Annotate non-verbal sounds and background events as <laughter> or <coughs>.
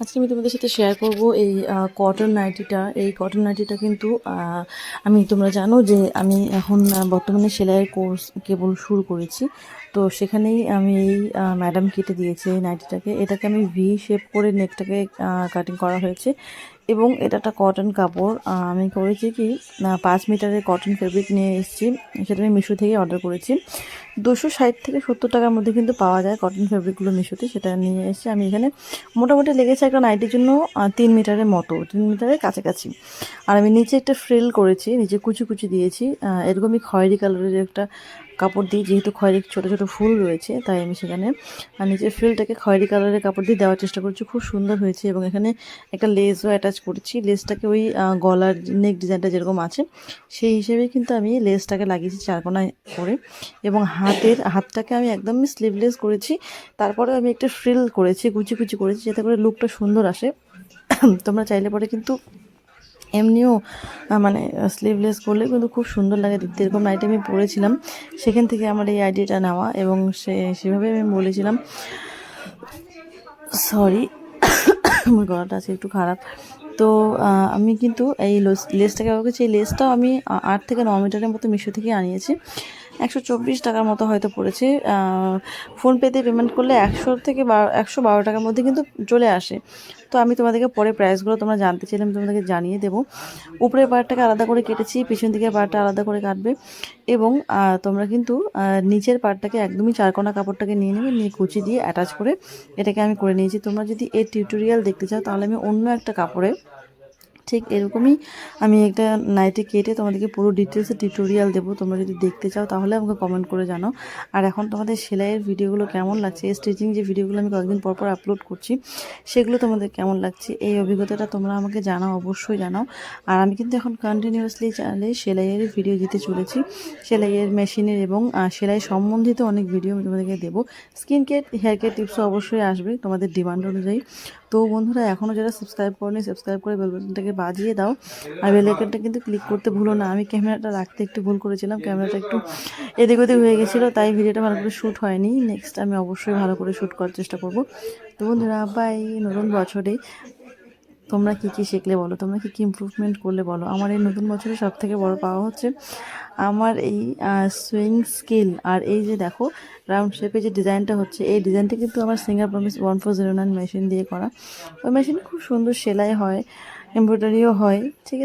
আজকে আমি তোমাদের সাথে শেয়ার করব এই কটন নাইটিটা এই কটন নাইটিটা কিন্তু আমি, তোমরা জানো যে আমি এখন বর্তমানে সেলাইয়ের কোর্স কেবল শুরু করেছি। তো সেখানেই আমি এই ম্যাডাম কেটে দিয়েছি এই নাইটিটাকে এটাকে আমি ভি শেপ করে নেকটাকে কাটিং করা হয়েছে। এবং এটা একটা কটন কাপড়। আমি করেছি কি পাঁচ মিটারের কটন ফেব্রিক নিয়ে এসেছি, সেটা আমি মিশো থেকে অর্ডার করেছি। দুশো ষাট থেকে সত্তর টাকার মধ্যে কিন্তু পাওয়া যায় কটন ফেব্রিকগুলো মিশোতে, সেটা নিয়ে এসেছি আমি এখানে। মোটামুটি লেগেছে একটা নাইটির জন্য তিন মিটারের মতো, তিন মিটারের কাছাকাছি। আর আমি নিচে একটা ফ্রিল করেছি, নিচে কুচি কুচি দিয়েছি। এরকমই খয়েরি কালারের একটা কাপড় দিই, যেহেতু খয়েরি ছোটো ছোটো ফুল রয়েছে, তাই আমি সেখানে নিচের ফ্রিলটাকে খয়েরি কালারের কাপড় দিয়ে দেওয়ার চেষ্টা করছি। খুব সুন্দর হয়েছে এবং এখানে একটা লেসও অ্যাটাচ করেছি। লেসটাকে ওই গলার নেক ডিজাইনটা যেরকম আছে, সেই হিসেবেই কিন্তু আমি লেসটাকে লাগিয়েছি চারকোনায় করে। এবং হাতের, হাতটাকে আমি একদম স্লিভলেস করেছি। তারপরে আমি একটা ফ্রিল করেছি, কুচি কুচি করেছি, যাতে করে লুকটা সুন্দর আসে। তোমরা চাইলে পরে কিন্তু এমনিও মানে স্লিভলেস করলে কিন্তু খুব সুন্দর লাগে দেখতে। এরকম নাইটি আমি পরেছিলাম, সেখান থেকে আমার এই আইডিয়াটা নেওয়া এবং সে, সেভাবে আমি বলেছিলাম সরি <coughs> আমার গলাটা আছে একটু খারাপ। তো আমি কিন্তু এই লোস- লেসটাকে করছি এই লেসটাও আমি আট থেকে ন মিটারের মতো মিশো থেকে আনিয়েছি। একশো চব্বিশ টাকার মতো হয়তো পড়েছে। ফোনপেতে পেমেন্ট করলে একশো থেকে বারো একশো বারো টাকার মধ্যে কিন্তু চলে আসে। তো আমি তোমাদেরকে পরে প্রাইসগুলো তোমরা জানতে চাইলে আমি তোমাদেরকে জানিয়ে দেবো। উপরের পার্টটাকে আলাদা করে কেটেছি, পিছন দিকের পার্টটা আলাদা করে কাটবে এবং তোমরা কিন্তু নিচের পার্টটাকে একদমই চারকোনা কাপড়টাকে নিয়ে নেবে, নিয়ে কুচি দিয়ে অ্যাটাচ করে এটাকে আমি করে নিয়েছি। তোমরা যদি এর টিউটোরিয়াল দেখতে চাও তাহলে আমি অন্য একটা কাপড়ে ঠিক এরকমই আমি একটা নাইটি কেটে তোমাদেরকে পুরো ডিটেলসে টিউটোরিয়াল দেবো। তোমরা যদি দেখতে চাও তাহলে আমাকে কমেন্ট করে জানাও। আর এখন তোমাদের সেলাইয়ের ভিডিওগুলো কেমন লাগছে? স্টিচিং যে ভিডিওগুলো আমি কয়েকদিন পর পর আপলোড করছি, সেগুলো তোমাদের কেমন লাগছে? এই অভিজ্ঞতাটা তোমরা আমাকে জানাও, অবশ্যই জানাও। আর আমি কিন্তু এখন কন্টিনিউয়াসলি চ্যানেলে সেলাইয়ের ভিডিও দিতে চলেছি। সেলাইয়ের মেশিনের এবং সেলাই সম্বন্ধিত অনেক ভিডিও আমি তোমাদেরকে দেবো। স্কিন কেয়ার হেয়ার কেয়ার টিপসও অবশ্যই আসবে তোমাদের ডিমান্ড অনুযায়ী। তো বন্ধুরা এখনও যারা সাবস্ক্রাইব করেনি সাবস্ক্রাইব করে বেল বাটনটাকে বাজিয়ে দাও। আর বেল আইকনটা কিন্তু ক্লিক করতে ভুলো না। আমি ক্যামেরাটা রাখতে একটু ভুল করেছিলাম। ক্যামেরাটা একটু এদিক ওদিক হয়ে গেছিল, তাই ভিডিওটা ভালো করে শ্যুট হয়নি। নেক্সট আমি অবশ্যই ভালো করে শ্যুট করার চেষ্টা করব। তো বন্ধুরা বাই নতুন বছরে তোমরা কি কি শিখলে বলো? তোমরা কি কি ইম্প্রুভমেন্ট করলে বলো? আমার এই নতুন বছরে সব থেকে বড় পাওয়া হচ্ছে আমার এই সুইং স্কিল আর এই যে দেখো রাউন্ড শেপে যে ডিজাইনটা হচ্ছে, এই ডিজাইনটা কিন্তু আমার Singer Promise one four zero nine machine দিয়ে করা। ওই মেশিন খুব সুন্দর সেলাই হয় এমব্রয়ডারিও হয়, ঠিক আছে?